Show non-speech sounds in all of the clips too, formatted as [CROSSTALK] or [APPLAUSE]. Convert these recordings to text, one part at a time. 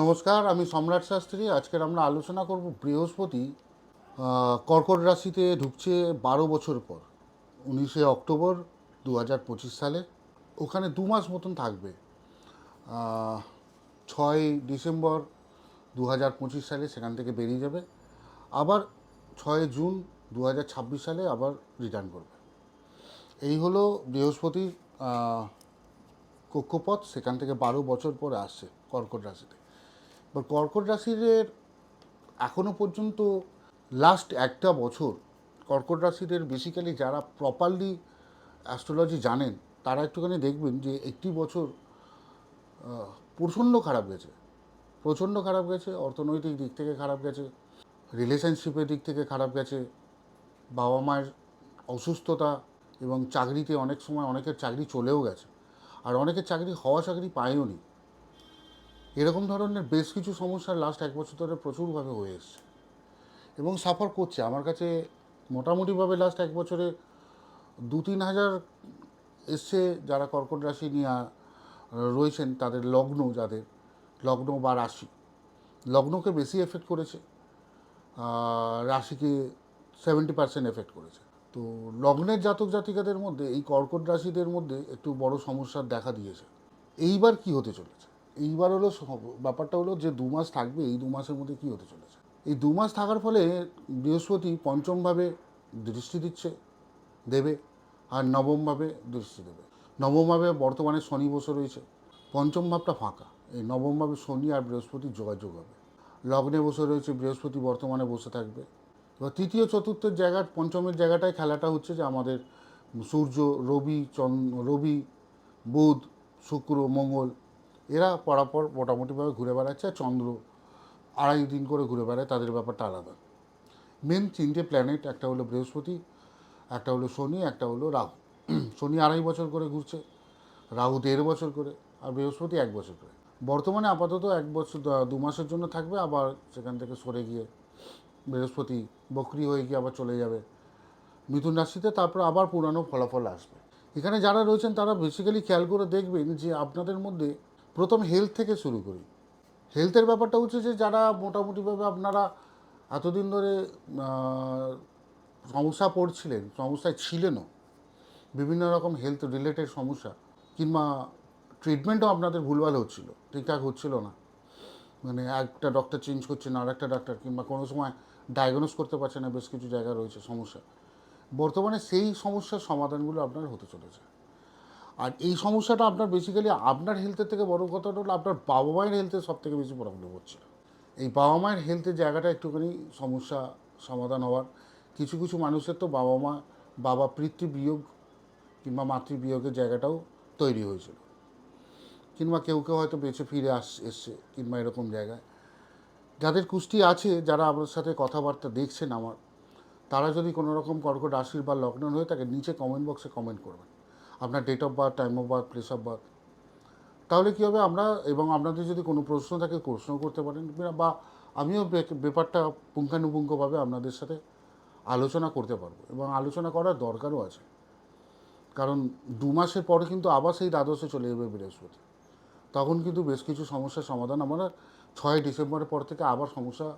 নমস্কার, আমি সম্রাট শাস্ত্রী। আজকের আমরা আলোচনা করব বৃহস্পতি কর্কট রাশিতে ঢুকছে বারো বছর পর, উনিশে অক্টোবর দু হাজার পঁচিশ সালে। ওখানে দু মাস মতন থাকবে। ছয় ডিসেম্বর দু হাজার পঁচিশ সালে সেখান থেকে বেরিয়ে যাবে। আবার ছয় জুন দু হাজার ছাব্বিশ সালে আবার রিটার্ন করবে। এই হলো বৃহস্পতির কক্ষপথ। সেখান থেকে বারো বছর পরে আসছে কর্কট রাশিতে। এবার কর্কট রাশির এখনও পর্যন্ত লাস্ট একটা বছর কর্কট রাশিদের বেসিক্যালি যারা প্রপারলি অ্যাস্ট্রোলজি জানেন, তারা একটুখানি দেখবেন যে একটি বছর প্রচণ্ড খারাপ গেছে। প্রচণ্ড খারাপ গেছে, অর্থনৈতিক দিক থেকে খারাপ গেছে রিলেশনশিপের দিক থেকে খারাপ গেছে, বাবা মায়ের অসুস্থতা এবং চাকরিতে অনেক সময় অনেকের চাকরি চলেও গেছে। আর অনেকের চাকরি হওয়া চাকরি পায়ও নি। এরকম ধরনের বেশ কিছু সমস্যা লাস্ট এক বছর ধরে প্রচুরভাবে হয়ে এসছে। এবং সাফার করছে। আমার কাছে মোটামুটিভাবে লাস্ট এক বছরে দু তিন হাজার এসছে যারা কর্কট রাশি নিয়ে রয়েছেন তাদের লগ্ন যাদের, লগ্ন বা রাশি। লগ্নকে বেশি এফেক্ট করেছে রাশিকে সেভেন্টি পার্সেন্ট এফেক্ট করেছে। তো লগ্নের জাতক জাতিকাদের মধ্যে, এই কর্কট রাশিদের মধ্যে একটু বড় সমস্যার দেখা দিয়েছে। এইবার কি হতে চলেছে? এইবার হলো ব্যাপারটা হলো যে দু মাস থাকবে, এই দু মাসের মধ্যে কি হতে চলেছে? এই দু মাস থাকার ফলে বৃহস্পতি পঞ্চমভাবে দৃষ্টি দিচ্ছে, দেবে, আর নবমভাবে দৃষ্টি দেবে। নবমভাবে বর্তমানে শনি বসে রয়েছে পঞ্চম ভাবটা ফাঁকা। এই নবমভাবে শনি আর বৃহস্পতি যোগাযোগ হবে। লগ্নে বসে রয়েছে, বৃহস্পতি বর্তমানে বসে থাকবে। এবার তৃতীয়, চতুর্থের জায়গা, পঞ্চমের জায়গাটায় খেলাটা হচ্ছে যে আমাদের সূর্য, রবি চন রবি, বুধ, শুক্র, মঙ্গল এরা পরাপর মোটামুটিভাবে ঘুরে বেড়াচ্ছে চন্দ্র আড়াই দিন করে ঘুরে বেড়ায়, তাদের ব্যাপারটা আলাদা। মেন তিনটে প্ল্যানেট একটা হলো বৃহস্পতি, একটা হলো শনি, একটা হলো রাহু। [CLEARS THROAT] শনি আড়াই বছর করে ঘুরছে, রাহু দেড় বছর করে, আর বৃহস্পতি এক বছর করে। বর্তমানে আপাতত এক বছর, দু মাসের জন্য থাকবে, আবার সেখান থেকে সরে গিয়ে বৃহস্পতি বকরি হয়ে গিয়ে আবার চলে যাবে মিথুন রাশিতে, তারপর আবার পুরানো ফলাফল আসবে। এখানে যারা রয়েছেন, তারা বেসিক্যালি খেয়াল করে দেখবেন যে আপনাদের মধ্যে প্রথম হেলথ থেকে শুরু করি। হেলথের ব্যাপারটা হচ্ছে যে, যারা মোটামুটিভাবে আপনারা এতদিন ধরে সমস্যা পড়ছিলেন, সমস্যায় ছিলেনও, বিভিন্ন রকম হেলথ রিলেটেড সমস্যা, কিংবা ট্রিটমেন্টও আপনাদের ভুলভাল হচ্ছিল, ঠিকঠাক হচ্ছিল না। মানে একটা ডক্টর চেঞ্জ করছে না আর একটা ডাক্তার কিংবা কোনো সময় ডায়াগনোস করতে পারছে না, বেশ কিছু জায়গা রয়েছে সমস্যা। বর্তমানে সেই সমস্যার সমাধানগুলো আপনার হতে চলেছে। আর এই সমস্যাটা আপনার বেসিক্যালি আপনার হেলথের থেকে বড় কথাটা হলো আপনার বাবা মায়ের হেলথের সব থেকে বেশি প্রবলেম হচ্ছিল এই বাবা মায়ের হেলথের জায়গাটা একটুখানি সমস্যা সমাধান হওয়ার, কিছু কিছু মানুষের তো বাবা মা, বাবা পিতৃবিয়োগ কিংবা মাতৃবিয়োগের জায়গাটাও তৈরি হয়েছিল। কিংবা কেউ কেউ হয়তো বেঁচে ফিরে আস, এসছে কিংবা এরকম জায়গায়। যাদের কুষ্টি আছে, যারা আমার সাথে কথাবার্তা দেখছেন আমার, তারা যদি কোনো রকম কর্কট রাশির বা লগ্ন হয়ে থাকে, নিচে কমেন্ট বক্সে কমেন্ট করবেন। আপনার date of birth time of birth place of birth তাহলে কী হবে? আমরা এবং আপনাদের যদি কোনো প্রশ্ন থাকে, প্রশ্ন করতে পারেন। বা আমিও ব্যাপারটা পুঙ্খানুপুঙ্খভাবে আপনাদের সাথে আলোচনা করতে পারব। এবং আলোচনা করার দরকারও আছে। কারণ দু মাসের পরে কিন্তু আবার সেই দ্বাদশে চলে যাবে বৃহস্পতি। তখন কিন্তু বেশ কিছু সমস্যার সমাধান আমরা ছয় ডিসেম্বরের পর থেকে আবার সমস্যা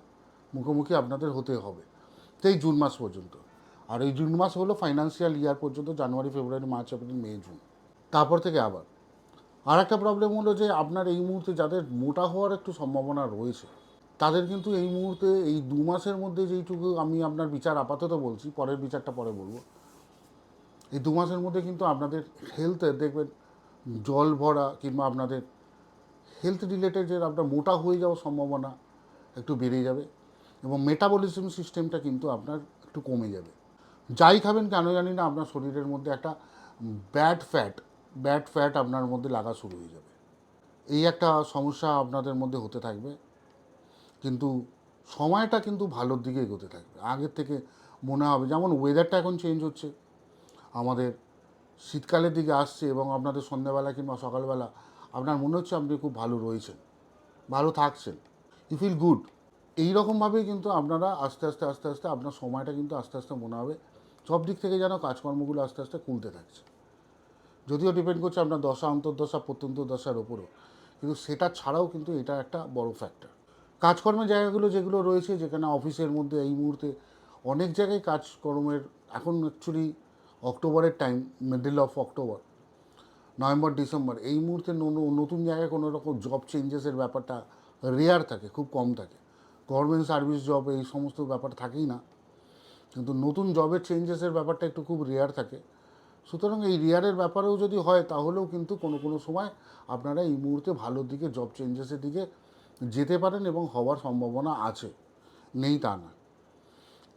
মুখোমুখি আপনাদের হতে হবে। এই জুন মাস পর্যন্ত। আর এই জুন মাস হলো ফাইন্যান্সিয়াল ইয়ার পর্যন্ত January February March April May June তারপর থেকে আবার। আর একটা প্রবলেম হলো যে আপনার এই মুহূর্তে যাদের মোটা হওয়ার একটু সম্ভাবনা রয়েছে, তাদের কিন্তু এই মুহূর্তে এই দু মাসের মধ্যে যেইটুকু আমি আপনার বিচার আপাতত বলছি, পরের বিচারটা পরে বলব। এই দু মাসের মধ্যে কিন্তু আপনাদের হেলথে দেখবেন জল ভরা কিংবা আপনাদের হেলথ রিলেটেড যে আপনার মোটা হয়ে যাওয়ার সম্ভাবনা একটু বেড়ে যাবে এবং মেটাবলিজম সিস্টেমটা কিন্তু আপনার একটু কমে যাবে। যাই খাবেন কেন জানি না, আপনার শরীরের মধ্যে একটা ব্যাড ফ্যাট ব্যাড ফ্যাট আপনার মধ্যে লাগা শুরু হয়ে যাবে। এই একটা সমস্যা আপনাদের মধ্যে হতে থাকবে, কিন্তু সময়টা কিন্তু ভালোর দিকে এগোতে থাকবে। আগের থেকে মনে হবে, যেমন ওয়েদারটা এখন চেঞ্জ হচ্ছে। আমাদের শীতকালের দিকে আসছে এবং আপনাদের সন্ধ্যাবেলা কিংবা সকালবেলা আপনার মনে হচ্ছে আপনি খুব ভালো রয়েছেন, ভালো থাকছেন ইউ ফিল গুড এই রকমভাবেই কিন্তু আপনারা আস্তে আস্তে আস্তে আস্তে আপনার সময়টা কিন্তু আস্তে আস্তে মনে হবে সব দিক থেকে যেন কাজকর্মগুলো আস্তে আস্তে খুলতে থাকছে। যদিও ডিপেন্ড করছে আপনার দশা, অন্তর্দশা, প্রত্যন্ত দশার ওপরও। কিন্তু সেটা ছাড়াও কিন্তু এটা একটা বড় ফ্যাক্টর কাজকর্মের জায়গাগুলো যেগুলো রয়েছে, যেখানে অফিসের মধ্যে এই মুহূর্তে অনেক জায়গায় কাজকর্মের, এখন অ্যাকচুয়ালি অক্টোবরের time middle of October November, December, এই মুহূর্তে নতুন জায়গায় কোনো রকম জব চেঞ্জেসের ব্যাপারটা রেয়ার থাকে, খুব কম থাকে। গভর্নমেন্ট সার্ভিস জব এই সমস্ত ব্যাপার থাকেই না। কিন্তু নতুন জবের চেঞ্জেসের ব্যাপারটা একটু খুব রেয়ার থাকে। সুতরাং এই রেয়ারের ব্যাপারেও যদি হয়, তাহলেও কিন্তু কোনো কোনো সময় আপনারা এই মুহূর্তে ভালোর দিকে জব চেঞ্জেসের দিকে যেতে পারেন এবং হওয়ার সম্ভাবনা আছে। নেই তা না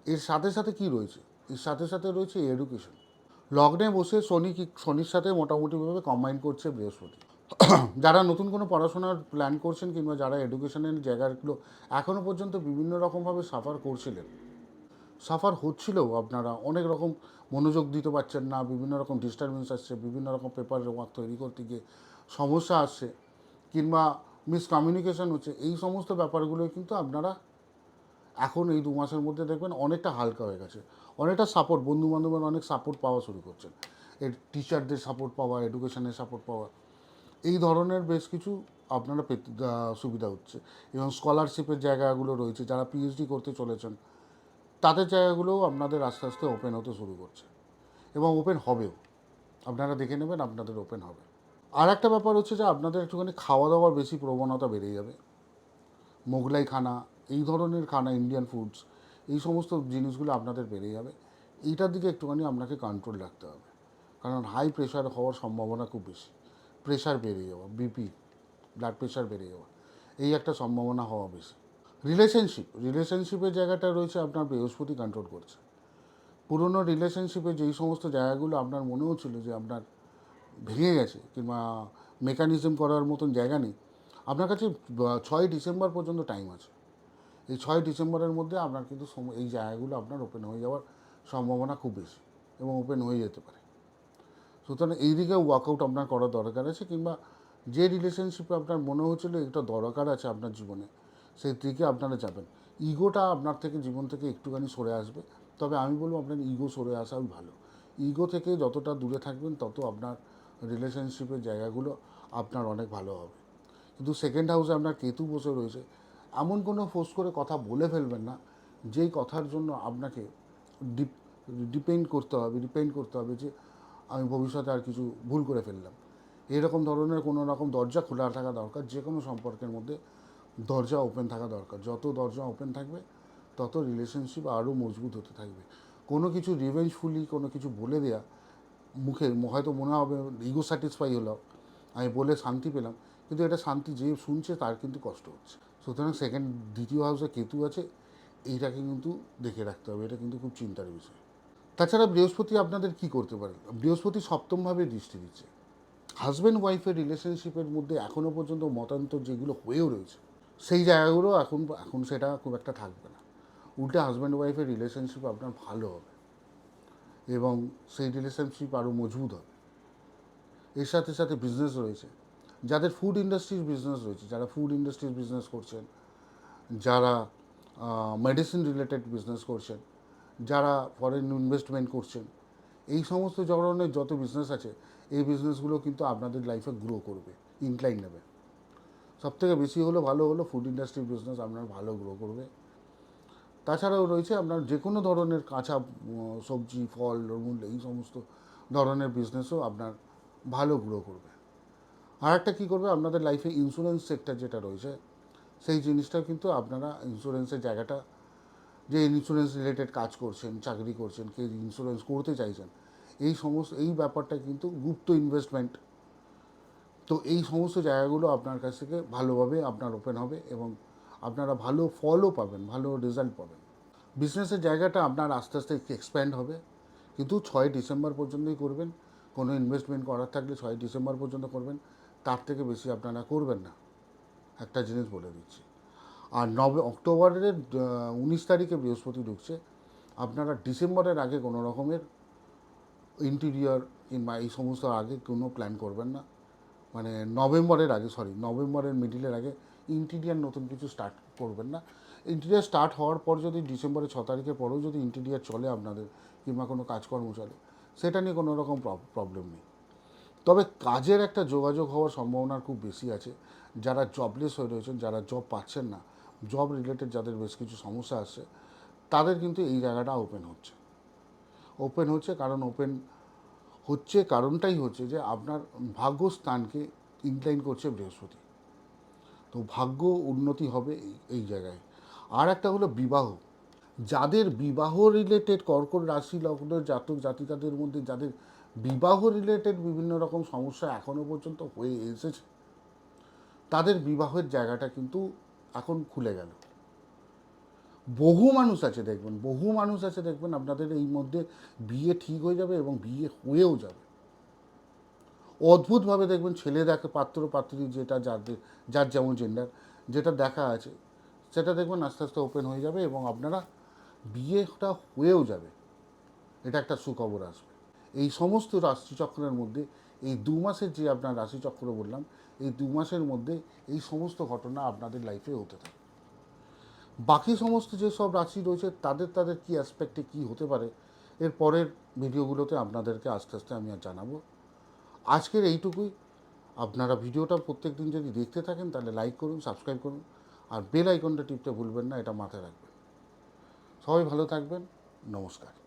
এর সাথে সাথে কি রয়েছে? এর সাথে সাথে রয়েছে এডুকেশন লগ্নে বসে শনি কি, শনির সাথে মোটামুটিভাবে কম্বাইন করছে বৃহস্পতি। যারা নতুন কোনো পড়াশোনার প্ল্যান করছেন কিংবা যারা এডুকেশনের জায়গাগুলো এখনও পর্যন্ত বিভিন্ন রকমভাবে সাফার করছিলেন সাফার হচ্ছিলেও আপনারা। অনেক রকম মনোযোগ দিতে পারছেন না, বিভিন্ন রকম ডিস্টারবেন্স আসছে, বিভিন্ন রকম পেপার ওয়ার্ক তৈরি করতে গিয়ে সমস্যা আসছে, কিংবা মিসকমিউনিকেশন হচ্ছে, এই সমস্ত ব্যাপারগুলো কিন্তু আপনারা এখন এই দু মাসের মধ্যে দেখবেন অনেকটা হালকা হয়ে গেছে। অনেকটা সাপোর্ট বন্ধু বান্ধবের অনেক সাপোর্ট পাওয়া শুরু করছেন। এর টিচারদের সাপোর্ট পাওয়া এডুকেশনের সাপোর্ট পাওয়া, এই ধরনের বেশ কিছু আপনারা পেতে সুবিধা হচ্ছে। এবং স্কলারশিপের জায়গাগুলো রয়েছে, যারা পিএইচডি করতে চলেছেন তাদের জায়গাগুলোও আপনাদের আস্তে আস্তে ওপেন হতে শুরু করছে। এবং ওপেন হবেও। আপনারা দেখে নেবেন আপনাদের ওপেন হবে। আর একটা ব্যাপার হচ্ছে যে আপনাদের একটুখানি খাওয়া দাওয়ার বেশি প্রবণতা বেড়ে যাবে। মোগলাই খানা, এই ধরনের খানা ইন্ডিয়ান ফুডস এই সমস্ত জিনিসগুলো আপনাদের বেড়ে যাবে। এইটার দিকে একটুখানি আপনাকে কন্ট্রোল রাখতে হবে। কারণ হাই প্রেশার হওয়ার সম্ভাবনা খুব বেশি। প্রেশার বেড়ে যাওয়া বিপি ব্লাড প্রেশার বেড়ে যাওয়া, এই একটা সম্ভাবনা হওয়া বেশি। রিলেশনশিপ রিলেশনশিপের জায়গাটা রয়েছে আপনার বৃহস্পতি কন্ট্রোল করছে। পুরনো রিলেশনশিপে যেই সমস্ত জায়গাগুলো আপনার মনে হচ্ছিল যে আপনার ভেঙে গেছে কিংবা মেকানিজম করার মতন জায়গা নেই, আপনার কাছে ছয় ডিসেম্বর পর্যন্ত টাইম আছে। এই ছয় ডিসেম্বরের মধ্যে আপনার কিন্তু এই জায়গাগুলো আপনার ওপেন হয়ে যাওয়ার সম্ভাবনা খুব বেশি এবং ওপেন হয়ে যেতে পারে। সুতরাং এই দিকে ওয়ার্কআউট আপনার করা দরকার আছে কিংবা যে রিলেশনশিপে আপনার মনে হচ্ছিল এটা দরকার আছে আপনার জীবনে সেই দিকে আপনারা যাবেন। ইগোটা আপনার থেকে জীবন থেকে একটুখানি সরে আসবে। তবে আমি বলব আপনার ইগো সরে আসাই ভালো। ইগো থেকে যতটা দূরে থাকবেন, তত আপনার রিলেশনশিপের জায়গাগুলো আপনার অনেক ভালো হবে। কিন্তু সেকেন্ড হাউসে আপনার কেতু বসে রয়েছে। এমন কোনো ফোর্স করে কথা বলে ফেলবেন না, যেই কথার জন্য আপনাকে ডিপ ডিপেন্ড করতে হবে ডিপেন্ড করতে হবে যে আমি ভবিষ্যতে আর কিছু ভুল করে ফেললাম। এরকম ধরনের কোনো রকম দরজা খোলা থাকা দরকার যে কোনো সম্পর্কের মধ্যে দরজা ওপেন থাকা দরকার। যত দরজা ওপেন থাকবে, তত রিলেশনশিপ আরও মজবুত হতে থাকবে। কোনো কিছু রিভেঞ্জফুলি কোনো কিছু বলে দেয়া, মুখে হয়তো মনে হবে ইগো স্যাটিসফাই হলো আমি বলে শান্তি পেলাম, কিন্তু এটা শান্তি যে শুনছে তার কিন্তু কষ্ট হচ্ছে। সুতরাং সেকেন্ড দ্বিতীয় হাউসে কেতু আছে, এইটাকে কিন্তু দেখে রাখতে হবে, এটা কিন্তু খুব চিন্তার বিষয়। তাছাড়া বৃহস্পতি আপনাদের কি করতে পারে? বৃহস্পতি সপ্তমভাবে দৃষ্টি দিচ্ছে। হাজব্যান্ড ওয়াইফের রিলেশনশিপের মধ্যে এখনও পর্যন্ত মতান্তর যেগুলো হয়েও রয়েছে সেই জায়গাগুলো এখন এখন সেটা খুব একটা থাকবে না। উল্টে হাজব্যান্ড ওয়াইফের রিলেশনশিপ আপনার ভালো হবে এবং সেই রিলেশনশিপ আরও মজবুত হবে। এর সাথে সাথে বিজনেস রয়েছে। যাদের ফুড ইন্ডাস্ট্রির বিজনেস রয়েছে, যারা ফুড ইন্ডাস্ট্রির বিজনেস করছেন, যারা মেডিসিন রিলেটেড বিজনেস করছেন, যারা ফরেন ইনভেস্টমেন্ট করছেন, এই সমস্ত ধরনের যত বিজনেস আছে, এই বিজনেসগুলো কিন্তু আপনাদের লাইফে গ্রো করবে ইনক্লাইন নেবে। সব থেকে বেশি হলো ভালো হলো ফুড ইন্ডাস্ট্রির বিজনেস আপনার ভালো গ্রো করবে। তাছাড়াও রয়েছে আপনার যে কোনো ধরনের কাঁচা সবজি, ফল মূল এই সমস্ত ধরনের বিজনেসও আপনার ভালো গ্রো করবে। আর একটা কী করবে, আপনাদের লাইফে ইন্স্যুরেন্স সেক্টর যেটা রয়েছে, সেই জিনিসটা কিন্তু আপনারা ইন্স্যুরেন্সের জায়গাটা, যে ইন্স্যুরেন্স রিলেটেড কাজ করছেন, চাকরি করছেন, কে ইন্স্যুরেন্স করতে চাইছেন, এই সমস্ত, এই ব্যাপারটা কিন্তু গুপ্ত ইনভেস্টমেন্ট তো এই সমস্ত জায়গাগুলো আপনার কাছ থেকে ভালোভাবে আপনার ওপেন হবে এবং আপনারা ভালো ফলও পাবেন, ভালো রেজাল্ট পাবেন। বিজনেসের জায়গাটা আপনার আস্তে আস্তে এক্সপ্যান্ড হবে। কিন্তু ছয় ডিসেম্বর পর্যন্তই করবেন। কোনো ইনভেস্টমেন্ট করার থাকলে ছয় ডিসেম্বর পর্যন্ত করবেন। তার থেকে বেশি আপনারা করবেন না। একটা জিনিস বলে দিচ্ছি। আর নবে, অক্টোবরের উনিশ তারিখে বৃহস্পতি ঢুকছে। আপনারা ডিসেম্বরের আগে কোনো রকমের ইন্টেরিয়র কিংবা এই সমস্ত আগে কোনো প্ল্যান করবেন না। মানে নভেম্বরের আগে সরি নভেম্বরের মিডিলের আগে ইন্টিরিয়ার নতুন কিছু স্টার্ট করবেন না। ইন্টিরিয়ার স্টার্ট হওয়ার পর যদি ডিসেম্বরের ছ তারিখের পরেও যদি ইন্টিরিয়ার চলে আপনাদের কিংবা কোনো কাজকর্ম চলে, সেটা নিয়ে কোনো রকম প্রবলেম নেই। তবে কাজের একটা যোগাযোগ হওয়ার সম্ভাবনা খুব বেশি আছে। যারা জবলেস হয়ে রয়েছেন, যারা জব পাচ্ছেন না জব রিলেটেড যাদের বেশ কিছু সমস্যা আসছে তাদের কিন্তু এই জায়গাটা ওপেন হচ্ছে। ওপেন হচ্ছে কারণ ওপেন হচ্ছে, কারণটাই হচ্ছে যে আপনার ভাগ্যস্থানকে ইনক্লাইন করছে বৃহস্পতি। তো ভাগ্য উন্নতি হবে এই জায়গায়। আর একটা হলো বিবাহ। যাদের বিবাহ রিলেটেড কর্কট রাশি লগ্নের জাতক, জাতিকাদের মধ্যে যাদের বিবাহ রিলেটেড বিভিন্ন রকম সমস্যা এখনও পর্যন্ত হয়ে এসেছে, তাদের বিবাহের জায়গাটা কিন্তু এখন খুলে গেল। বহু মানুষ আছে, দেখবেন, বহু মানুষ আছে, দেখবেন, আপনাদের এই মধ্যে বিয়ে ঠিক হয়ে যাবে এবং বিয়ে হয়েও যাবে। অদ্ভুতভাবে দেখবেন ছেলে দেখে পাত্র পাত্রী যেটা যাদের, যার যেমন জেন্ডার যেটা দেখা আছে, সেটা দেখবেন আস্তে আস্তে ওপেন হয়ে যাবে এবং আপনারা বিয়েটা হয়েও যাবে। এটা একটা সুখবর আসবে। এই সমস্ত রাশিচক্রের মধ্যে, এই দু মাসের যে আপনার রাশিচক্র বললাম, এই দু মাসের মধ্যে এই সমস্ত ঘটনা আপনাদের লাইফে হতে থাকে বাকি সমস্ত যেসব রাশি রয়েছে, তাদের তাদের কী অ্যাসপেক্টে কী হতে পারে, এর পরের ভিডিওগুলোতে আপনাদেরকে আস্তে আস্তে আমি আর জানাব। আজকের এইটুকুই। আপনারা ভিডিওটা প্রত্যেক দিন যদি দেখতে থাকেন, তাহলে লাইক করুন সাবস্ক্রাইব করুন, আর বেল আইকনটা টিপতে ভুলবেন না, এটা মাথায় রাখবেন। সবাই ভালো থাকবেন। নমস্কার।